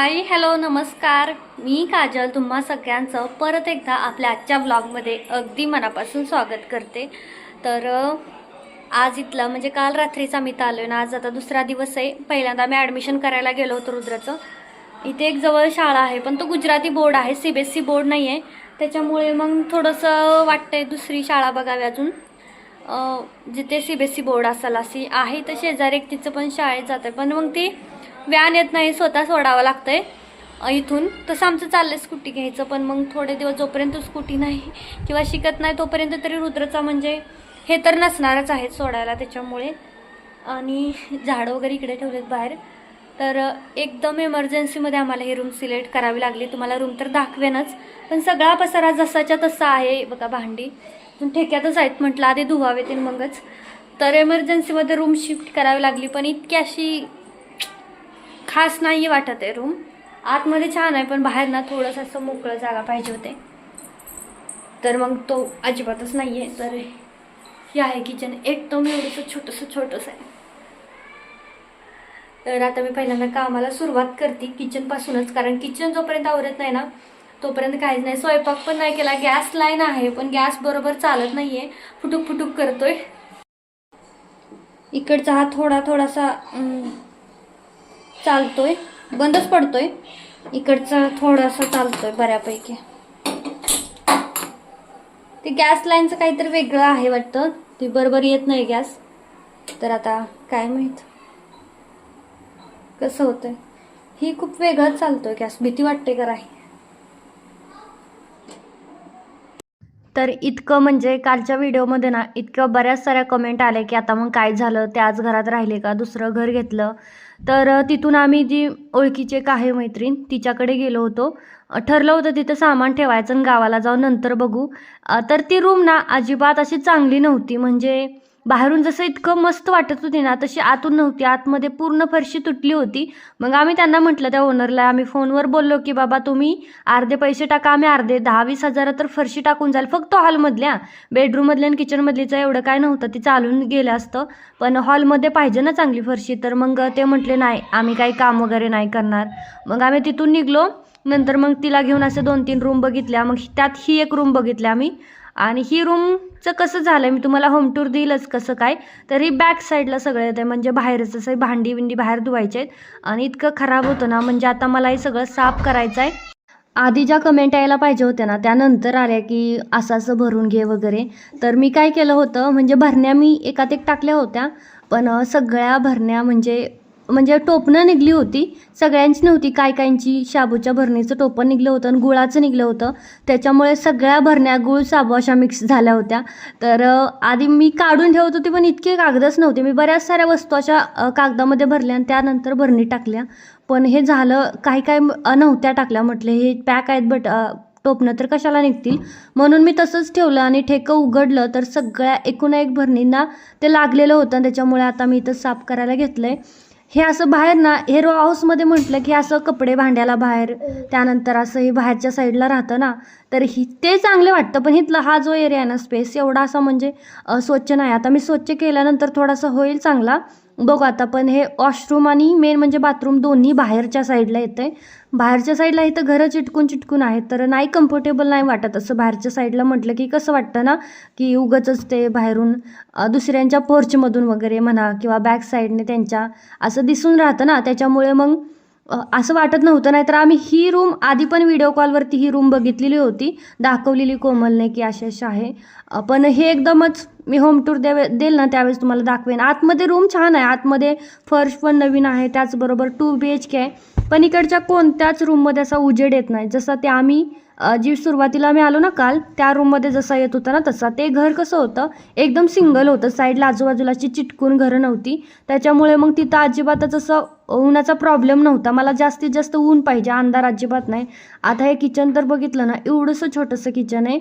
Hi hello नमस्कार. मी काजल तुम्हा सगळ्यांचं परत एकदा आपल्या आजच्या ब्लॉगमध्ये अगदी मनापासून स्वागत करते. तर आज इथलं म्हणजे काल रात्रीचा आम्ही आलो आलो ना आज आता दुसरा दिवस आहे. पहिल्यांदा मी ॲडमिशन करायला गेलो होतो रुद्राचं. इथे एक जवळ शाळा आहे पण तो गुजराती बोर्ड आहे C B S C board नाही आहे त्याच्यामुळे मग थोडंसं वाटतंय दुसरी शाळा बघावी अजून. जिथे C B S C board असेल अशी आहे तर शेजारी एक तिचं पण शाळेत जातं पण मग ती व्यान येत नाही स्वतः सोडावं लागतंय. इथून. तसं आमचं चाललंय स्कूटी घ्यायचं पण मग थोडे दिवस जोपर्यंत स्कूटी नाही किंवा शिकत नाही तोपर्यंत तरी रुद्रचा म्हणजे हे तर नसणारच आहेत सोडायला त्याच्यामुळे. आणि झाडं वगैरे इकडे ठेवलेत बाहेर. तर एकदम एमर्जन्सीमध्ये आम्हाला ही रूम सिलेक्ट करावी लागली. तुम्हाला रूम तर दाखवेनच पण सगळा पसारा जसाच्या तसा आहे. बघा भांडी. पण ठेक्यातच आहेत म्हटलं आधी धुवावेतील मगच. तर एमर्जन्सीमध्ये रूम शिफ्ट करावी लागली पण इतकी अशी खास नाही वाटत आहे रूम आतमध्ये छान आहे पण बाहेर ना थोडंसं असं मोकळं जागा पाहिजे होते. तर मग तो अजिबातच नाही आहे तर हे आहे किचन एकदम एवढंसं छोटंसं छोटंसं आहे. तर आता मी पहिल्यांदा कामाला सुरुवात करते किचनपासूनच कारण किचन जोपर्यंत आवरत नाही ना तोपर्यंत काहीच नाही. स्वयंपाक पण नाही केला. गॅस लाईन आहे पण गॅस बरोबर चालत नाही आहे फुटूक फुटूक करतोय. इकडचा हा थोडा थोडासा चालतोय. बंदच पडतोय. इकडचा थोडासा चालतोय बऱ्यापैकी. ते गॅस लाईनचं काहीतरी वेगळं आहे वाटतं. ते बरोबर येत नाही गॅस. तर आता काय माहीत. कसं होतंय. ही खूप वेगळंच चालतोय गॅस. भीती वाटते का राही तर इतकं म्हणजे कालच्या व्हिडिओमध्ये ना इतकं बऱ्याच साऱ्या कमेंट आल्या की आता मग काय झालं? त्याच घरात राहिले का? दुसरं घर घेतलं. तर तिथून आम्ही जी ओळखीची एक आहे मैत्रीण तिच्याकडे गेलो होतो. ठरलं होतं तिथं सामान ठेवायचं आणि गावाला जाऊन नंतर बघू. तर ती रूम ना अजिबात अशी चांगली नव्हती. म्हणजे बाहेरून जसं इतकं मस्त वाटत होती ना तशी आतून नव्हती. आतमध्ये पूर्ण फरशी तुटली होती. मग आम्ही त्यांना म्हटलं त्या ओनरला आम्ही फोनवर बोललो की बाबा तुम्ही अर्धे पैसे टाका आम्ही अर्धे दहा वीस हजार तर फरशी टाकून जाईल. फक्त हॉलमधल्या बेडरूममधल्या आणि किचनमधलीचं एवढं काय नव्हतं ती चालून गेलं असतं. पण हॉलमध्ये पाहिजे ना चांगली फरशी. तर मग ते म्हटले नाही आम्ही काही काम वगैरे नाही करणार. मग आम्ही तिथून निघलो. नंतर मग तिला घेऊन असे दोन तीन रूम बघितल्या. मग त्यात ही एक रूम बघितल्या आम्ही. आणि ही रूमचं कसं झालं मी तुम्हाला होम टूर देईलच कसं काय? तर ही बॅक साईडला सगळं येतं म्हणजे बाहेरच असं भांडी बिंडी बाहेर धुवायचे आहेत. आणि इतकं खराब होतं ना म्हणजे आता मला हे सगळं साफ करायचं आहे आधी ज्या कमेंट यायला पाहिजे होत्या ना त्यानंतर आल्या की असं असं भरून घे वगैरे. तर मी काय केलं होतं म्हणजे भरण्या मी एकात एक टाकल्या होत्या. पण सगळ्या भरण्या म्हणजे म्हणजे टोपणं निघली होती. सगळ्यांची नव्हती. काय काहींची शाबूच्या भरणीचं टोपण निघलं होतं आणि गुळाचं निघलं होतं. त्याच्यामुळे सगळ्या भरण्या गुळ शाबू अशा मिक्स झाल्या होत्या. तर आधी मी काढून ठेवत होते पण इतके कागदच नव्हते. मी बऱ्याच साऱ्या वस्तू अशा कागदामध्ये भरल्या आणि त्यानंतर भरणी टाकल्या. पण हे झालं काही काय नव्हत्या टाकल्या म्हटले. हे पॅक आहेत बट टोपणं तर कशाला निघतील? म्हणून मी तसंच ठेवलं आणि ठेकं उघडलं. तर सगळ्या एकूण एक भरणींना ते लागलेलं होतं आणि त्याच्यामुळे आता मी इथं साफ करायला घेतलं आहे हे असं बाहेर ना हे रो हाऊसमध्ये म्हटलं की असं कपडे भांड्याला बाहेर त्यानंतर असं हे बाहेरच्या साईडला राहतं ना तर ही ते चांगले वाटतं. पण इथला हा जो एरिया आहे ना स्पेस एवढा असा म्हणजे स्वच्छ नाही. आता मी स्वच्छ केल्यानंतर थोडासा होईल चांगला बघू आता पण हे वॉशरूम आणि मेन म्हणजे बाथरूम दोन्ही बाहेरच्या साईडला येतं आहे बाहेरच्या साईडला इथं घरं चिटकून चिटकून आहेत तर नाही कम्फर्टेबल नाही वाटत. असं बाहेरच्या साईडला म्हटलं की कसं वाटतं ना की उगंच ते बाहेरून दुसऱ्यांच्या पोर्चमधून वगैरे म्हणा किंवा बॅक साईडने त्यांच्या असं दिसून राहतं ना. त्याच्यामुळे मग असं वाटत नव्हतं नाहीतर आम्ही ही रूम आधी पण व्हिडिओ कॉलवरती ही रूम बघितलेली होती दाखवलेली कोमलने की अशी अशी आहे पण हे एकदमच मी होम टूर देवे देईल ना त्यावेळेस तुम्हाला दाखवेन. आतमध्ये रूम छान आहे. आतमध्ये फर्श पण नवीन आहे त्याचबरोबर टू बी एच के आहे. पण इकडच्या कोणत्याच रूममध्ये असा उजेड येत नाही जसं ते आम्ही जी सुरुवातीला मी आलो ना काल त्या रूममध्ये जसा येत होता ना तसा ते घर कसं होतं एकदम सिंगल होतं. साईडला आजूबाजूला अशी चिटकून घरं नव्हती. त्याच्यामुळे मग तिथं अजिबातच असं उन्हाचा प्रॉब्लेम नव्हता. मला जास्तीत जास्त ऊन पाहिजे अंधार अजिबात नाही. आता हे किचन तर बघितलं ना एवढंसं छोटंसं किचन आहे.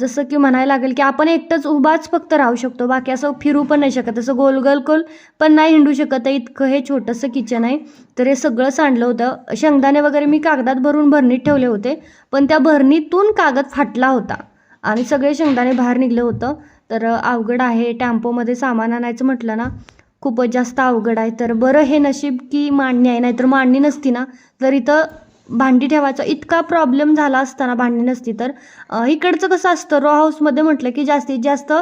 जसं की म्हणायला लागेल की आपण एकटंच उभाच फक्त राहू शकतो. बाकी असं फिरू पण नाही शकत. असं गोल गोल गोल पण नाही हिंडू शकत. आहे इतकं हे छोटंसं किचन आहे. तर हे सगळं सांडलं होतं. शेंगदाणे वगैरे मी कागदात भरून भरणीत ठेवले होते. पण त्या भरणीतून कागद फाटला होता. आणि सगळे शेंगदाणे बाहेर निघलं होतं. तर अवघड आहे. टॅम्पोमध्ये सामान आणायचं म्हटलं ना खूपच जास्त अवघड आहे. तर बरं हे नशीब की मांडणी आहे. नाहीतर मांडणी नसती ना. तर इथं भांडी ठेवायचा. इतका प्रॉब्लेम झाला असताना भांडी नसती तर इकडचं कसं असतं रो हाऊसमध्ये म्हटलं की जास्तीत जास्त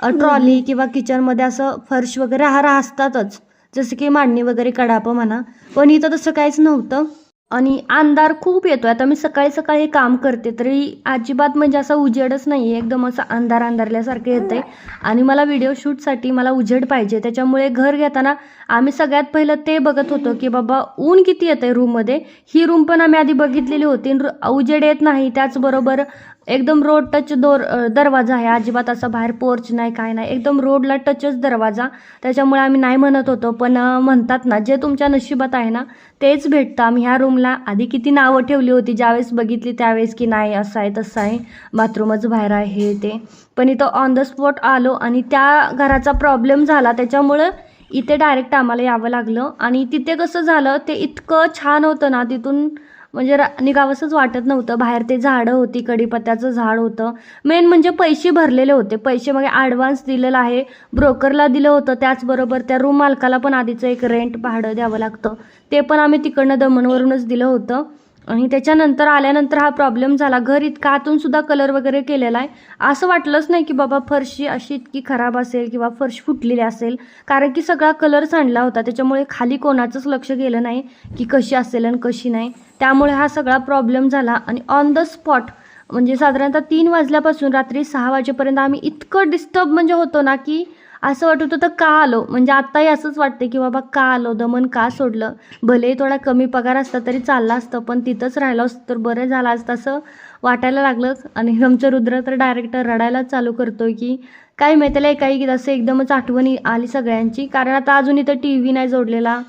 ट्रॉली किंवा किचनमध्ये असं फर्श वगैरे हा असतातच. जसं की मांडणी वगैरे कडापं म्हणा. पण इथं तसं काहीच नव्हतं. आणि अंधार खूप येतोय. आता मी सकाळी सकाळी हे काम करते तरी अजिबात म्हणजे असा उजेडच नाही आहे एकदम असं अंधार अंधारल्यासारखं येतंय. आणि मला व्हिडिओ शूटसाठी मला उजेड पाहिजे. त्याच्यामुळे घर घेताना आम्ही सगळ्यात पहिलं ते बघत होतो की बाबा ऊन किती येतं आहे रूममध्ये ही रूम पण आम्ही आधी बघितलेली होती. आणि रु- उजेड येत नाही. त्याचबरोबर एकदम रोड टच दोर दरवाजा आहे. अजिबात असा बाहेर पोर्च नाही काय नाही. एकदम रोडला टचच दरवाजा. त्याच्यामुळे आम्ही नाही म्हणत होतो पण म्हणतात ना जे तुमच्या नशिबात आहे ना तेच भेटतं. आम्ही ह्या रूमला आधी किती नावं ठेवली होती ज्यावेळेस बघितली त्यावेळेस की नाही असं आहे तसं आहे. बाथरूमच बाहेर आहे हे ते. पण इथं ऑन द स्पॉट आलो आणि त्या घराचा प्रॉब्लेम झाला. त्याच्यामुळं इथे डायरेक्ट आम्हाला यावं लागलं. आणि तिथे कसं झालं ते इतकं छान होतं ना तिथून म्हणजे रा निघावंसंच वाटत नव्हतं. बाहेर ते झाडं होती कडीपत्त्याचं झाड होतं. मेन म्हणजे पैसे भरलेले होते. पैसे मग ॲडव्हान्स दिलेलं आहे. ब्रोकरला दिलं होतं. त्याचबरोबर त्या रूम मालकाला पण आधीचं एक रेंट भाडं द्यावं लागतं. ते पण आम्ही तिकडनं दमनवरूनच दिलं होतं. आणि त्याच्यानंतर आल्यानंतर हा प्रॉब्लेम झाला. घर इतका आतून सुद्धा कलर वगैरे केलेला आहे. असं वाटलंच नाही की बाबा फरशी अशी इतकी खराब असेल किंवा फरशी फुटलेली असेल. कारण की सगळा कलर सांडला होता. त्याच्यामुळे खाली कोणाचंच लक्ष गेलं नाही की कशी असेल आणि कशी नाही. त्यामुळे हा सगळा प्रॉब्लेम झाला. आणि ऑन द स्पॉट म्हणजे साधारणतः तीन वाजल्यापासून रात्री सहा वाजेपर्यंत आम्ही इतकं डिस्टर्ब म्हणजे होतो ना की असं वाटत होतं का आलो? म्हणजे आत्ताही असंच वाटते की बाबा का आलो? दमन का सोडलं? भलेही थोडा कमी पगार असता तरी चालला असतं पण तिथंच राहिलं असतं तर बरं झालं असतं असं वाटायला लागलंच आणि आमचं रुद्र तर डायरेक्ट रडायलाच चालू करतो की काय माहितीला काही एकाही असं एकदमच आठवण आली सगळ्यांची. कारण आता अजून इथं टी व्ही नाही जोडलेला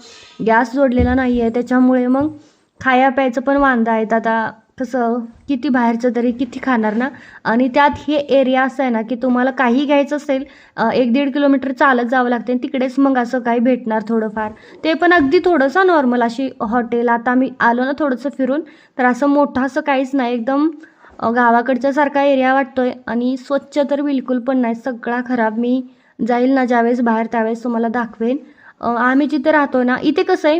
गॅस जोडलेला नाही आहे त्याच्यामुळे मग खाया प्यायचं पण वांदा आहेत. आता तसं किती बाहेरचं तरी किती खाणार ना? आणि त्यात हे एरिया असं आहे ना की तुम्हाला काही घ्यायचं असेल एक दीड किलोमीटर चालत जावं लागते आणि तिकडेच मग असं काही भेटणार थोडंफार. ते पण अगदी थोडंसं नॉर्मल अशी हॉटेल आता आम्ही आलो ना थोडंसं फिरून तर असं मोठं असं काहीच नाही. एकदम गावाकडच्यासारखा गावाकडच्या सारखा एरिया आणि स्वच्छ तर बिलकुल पण नाही. सगळा खराब मी जाईल ना ज्यावेळेस बाहेर त्यावेळेस तुम्हाला दाखवेन. आम्ही जिथे राहतो ना इथे कसं आहे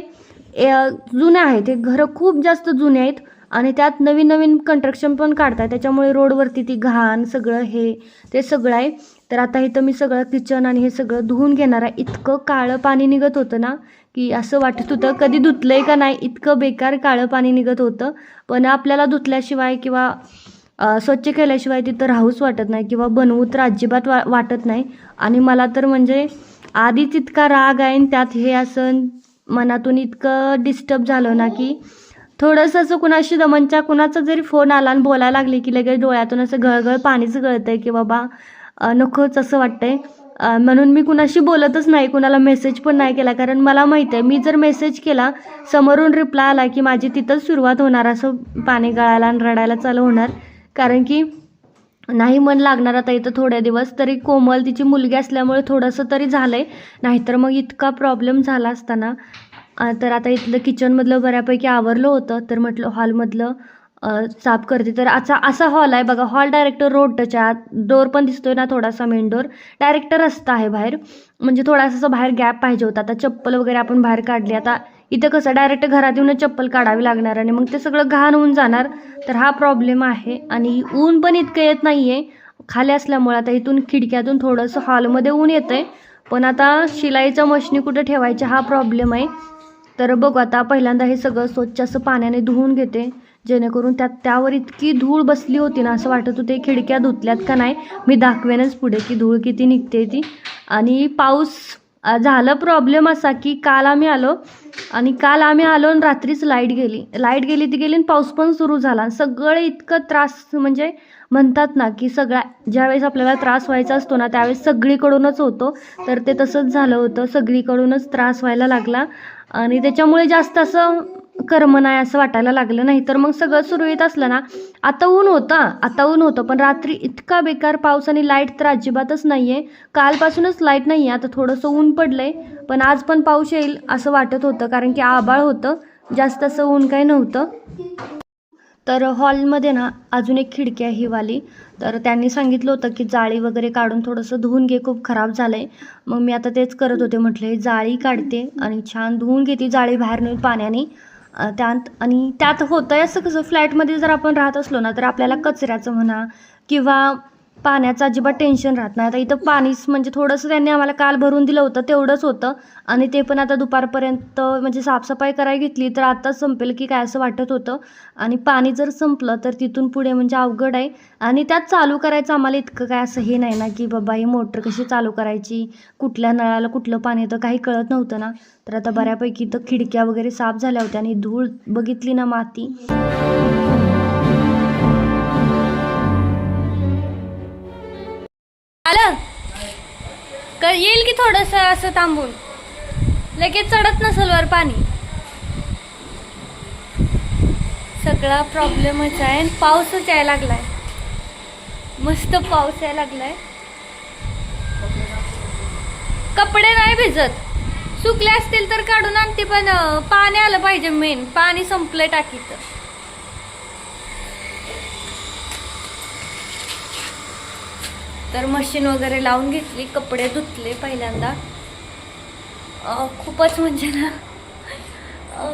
ए- जुने आहेत. हे घरं खूप जास्त जुने आहेत. आणि त्यात नवीन नवीन कंस्ट्रक्शन पण काढतात. त्याच्यामुळे रोडवरती ती घाण सगळं हे ते सगळं आहे. तर आता इथं मी सगळं किचन आणि हे सगळं धुवून घेणार आहे. इतकं काळं पाणी निघत होतं ना की असं वाटत होतं. कधी धुतलंय का नाही इतकं बेकार काळं पाणी निघत होतं. पण आपल्याला धुतल्याशिवाय किंवा स्वच्छ केल्याशिवाय तिथं राहूच वाटत नाही किंवा बनवू तर अजिबात वा वाटत नाही. आणि मला तर म्हणजे आधीच इतका राग आहे आणि त्यात हे असं मनातून इतकं डिस्टर्ब झालं ना की थोडंसं असं कुणाशी दमनच्या कुणाचा जरी फोन आला आणि बोलायला लागले की लगेच डोळ्यातून असं गळगळ पाणीच गळतंय की बाबा नकोच असं वाटतंय. म्हणून मी कुणाशी बोलतच नाही कुणाला मेसेज पण नाही केला. कारण मला माहीत आहे मी जर मेसेज केला समोरून रिप्लाय आला की माझी तिथंच सुरुवात होणार असं पाणी गळायला आणि रडायला चालू होणार. कारण की नाही मन लागणार आता इथं थोड्या दिवस तरी कोमल तिची मुलगी असल्यामुळे थोडंसं तरी झालं आहे नाहीतर मग इतका प्रॉब्लेम झाला असताना तर आता इथलं किचनमधलं बऱ्यापैकी आवरलं होतं तर म्हटलं हॉलमधलं साफ करते. तर असा असा हॉल आहे बघा हॉल डायरेक्ट रोड टच आहे डोर पण दिसतोय ना थोडासा मेन डोर. डायरेक्ट रस्ता आहे बाहेर म्हणजे थोडासा असं बाहेर गॅप पाहिजे होता. आता चप्पल वगैरे आपण बाहेर काढली आता इथं कसं डायरेक्ट घरात येऊन चप्पल काढावी लागणार आणि मग ते सगळं घाण होऊन जाणार. तर हा प्रॉब्लेम आहे आणि ऊन पण इतकं येत नाही आहे खाली असल्यामुळे आता इथून खिडक्यातून थोडंसं हॉलमध्ये ऊन येतं आहे पण आता शिलाईच्या मशनी कुठं ठेवायच्या हा प्रॉब्लेम आहे. तर बघू आता पहिल्यांदा हे सगळं स्वच्छ असं पाण्याने धुवून घेते. जेणेकरून त्यात त्यावर इतकी धूळ बसली होती ना असं वाटत होते खिडक्या धुतल्यात का नाही? मी दाखवेनच पुढे की धूळ किती निघते ती. आणि पाऊस झालं प्रॉब्लेम असा की काल आम्ही आलो. आणि काल आम्ही आलो आणि रात्रीच लाइट गेली. लाइट गेली ती गेली आणि पाऊस पण सुरू झाला. सगळं इतकं त्रास म्हणजे म्हणतात ना की सगळ्या ज्यावेळेस आपल्याला त्रास व्हायचा असतो ना त्यावेळेस सगळीकडूनच होतो. तर ते तसंच झालं होतं. सगळीकडूनच त्रास व्हायला लागला. आणि त्याच्यामुळे जास्त असं कर्म नाही असं वाटायला लागलं नाही. तर मग सगळं सुरळीत असलं ना आता ऊन होतं. आता ऊन होतं पण रात्री इतका बेकार पाऊस आणि लाइट तर अजिबातच नाही आहे कालपासूनच लाइट नाही आहे आता थोडंसं ऊन पडलं आहे पण आज पण पाऊस येईल असं वाटत होतं कारण की आभाळ होतं. जास्त असं ऊन काही नव्हतं. तर हॉलमध्ये ना अजून एक खिडकी आहे ही वाली तर त्यांनी सांगितलं होतं की जाळी वगैरे काढून थोडंसं धुवून घे खूप खराब झालं आहे मग मी आता तेच करत होते म्हटले जाळी काढते आणि छान धुवून घेते जाळी बाहेर नेऊन पाण्याने. त्यात आणि त्यात होतं आहे असं कसं फ्लॅटमध्ये जर आपण राहत असलो ना तर आपल्याला कचऱ्याचं म्हणा किंवा पाण्याचं अजिबात टेन्शन राहत नाही. आता इथं पाणीच म्हणजे थोडंसं त्यांनी आम्हाला काल भरून दिलं होतं तेवढंच होतं. आणि ते पण आता दुपारपर्यंत म्हणजे साफसफाई करायला घेतली तर आत्ताच संपेल की काय असं वाटत होतं. आणि पाणी जर संपलं तर तिथून पुढे म्हणजे अवघड आहे. आणि त्यात चालू करायचं आम्हाला इतकं काय असं हे नाही ना की बाबा ही मोटर कशी चालू करायची? कुठल्या नळाला कुठलं पाणी येतं? काही कळत नव्हतं ना. तर आता बऱ्यापैकी इथं खिडक्या वगैरे साफ झाल्या होत्या आणि धूळ बघितली ना माती. आलं? कर येईल की थोडस असं थांबून? लगेच चढत नसेल वर पाणी? सगळा प्रॉब्लेमच आहे आणि पाऊसच यायला लागलाय. मस्त पाऊस यायला लागलाय. कपडे नाही भिजत. सुकले असतील तर काढून आणते पण पाणी आलं पाहिजे मेन पाणी संपलंय टाकीचं तर मशीन वगैरे लावून घेतली कपडे धुतले पहिल्यांदा. खूपच म्हणजे ना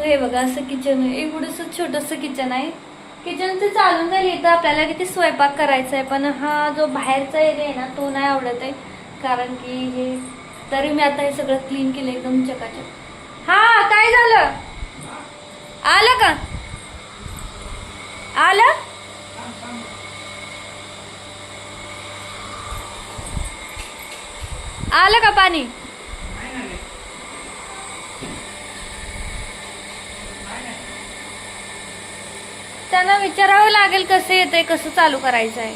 हे बघा असं किचन आहे एवढंसं छोटंसं किचन आहे. किचनचं चालून जाईल इथं आपल्याला किती स्वयंपाक करायचा आहे पण हा जो बाहेरचा एरिया आहे ना तो नाही आवडत आहे. कारण की हे तरी मी आता हे सगळं क्लीन केलं एकदम चकाचक. हा काय झालं? आलं का? आलं? आलं का पाणी? त्यांना विचारावं लागेल कसं येतंय कसं चालू करायचं आहे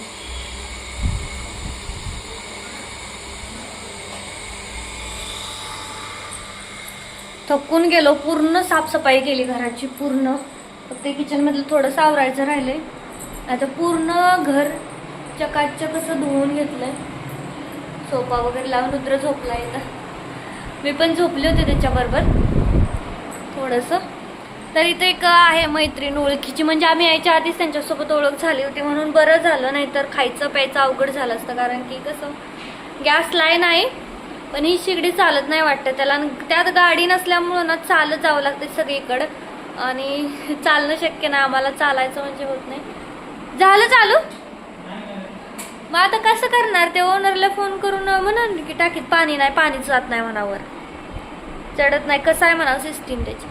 थकून गेलो पूर्ण साफसफाई केली घराची पूर्ण. फक्त किचन मधलं सावरायचं आवरायचं राहिलंय. आता पूर्ण घर चकाचक असं धुवून घेतलंय. सोफा वगैरे लावून रुद्र झोपला येतं मी पण झोपले होते त्याच्याबरोबर. थोडंसं. तर इथं एक आहे मैत्रीण ओळखीची. म्हणजे आम्ही यायच्या आधीच त्यांच्यासोबत ओळख झाली होती म्हणून बरं झालं नाहीतर खायचं प्यायचं अवघड झालं असतं. कारण की कसं गॅस लाईन आहे पण ही शिगडी चालत नाही वाटतं त्याला. त्यात गाडी नसल्यामुळं ना चालत जावं लागतं सगळीकडं. आणि चालणं शक्य नाही. आम्हाला चालायचं म्हणजे होत नाही. झालं चालू? करणार? ते ओनरला फोन करून म्हणा की टाकीत पाणी नाही पाणीच जात नाही म्हणावर. चढत नाही कसं आहे म्हणा सिस्टीम त्याची.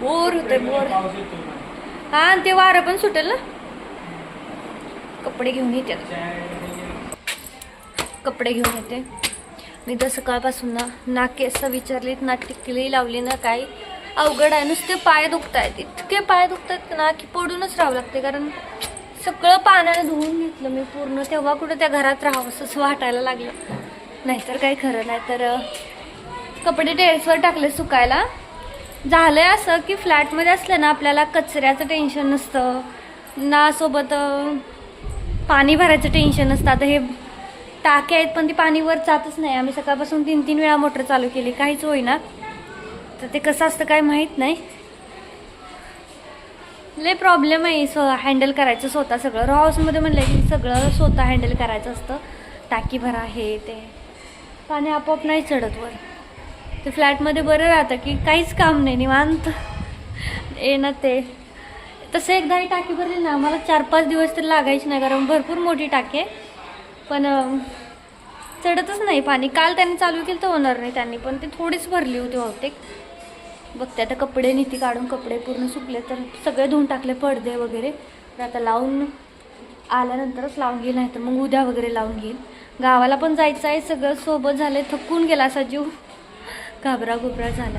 बोर होते बोर. हा आणि ते वारं पण सुटेल ना? कपडे घेऊन येते कपडे घेऊन येते. मी तर सकाळपासून ना ना केस विचारलीत ना टिकली लावली ना काही अवघड आहे. नुसते पाय दुखत आहेत इतके पाय दुखतात ना की पडूनच राहावं लागते कारण सगळं पाण्याने धुवून घेतलं मी पूर्ण. तेव्हा कुठं त्या घरात राहावं असं वाटायला लागलं. नाहीतर काही खरं नाही. तर कपडे टेरेसवर टाकले सुकायला. झालंय असं की फ्लॅटमध्ये असलं ना आपल्याला कचऱ्याचं टेन्शन नसतं. ना सोबत पाणी भरायचं टेन्शन नसतं. आता हे टाके आहेत पण ती पाणी वर जातच नाही. आम्ही सकाळपासून तीन तीन वेळा मोटर चालू केली. काहीच होईना. तर ते कसं असतं काय माहीत नाही. लय प्रॉब्लेम आहे स्व हँडल करायचं स्वतः सगळं. रॉ हाऊसमध्ये म्हणलं की सगळं स्वतः हँडल करायचं असतं. टाकी भरा हे ते. पाणी आपोआप नाही चढत वर. ते फ्लॅटमध्ये बरं राहतं की काहीच काम नाही निवांत. येणं ते. तसं एकदा ही टाकी भरली ना मला चार पाच दिवस तर लागायची नाही कारण भरपूर मोठी टाकी आहे. पण चढतच नाही पाणी. काल त्यांनी चालू केलं तर होणार नाही त्यांनी पण ती थोडीच भरली होती बहुतेक. बघते. आता कपडे नीती काढून कपडे पूर्ण सुकले तर सगळे धुवून टाकले पडदे वगैरे. तर आता लावून आल्यानंतरच लावून घेईल नाही तर मग उद्या वगैरे लावून घेईल. गावाला पण जायचं आहे सगळं सोबत झालं थकून गेला असा जीव. घाबरा घुबरा झाला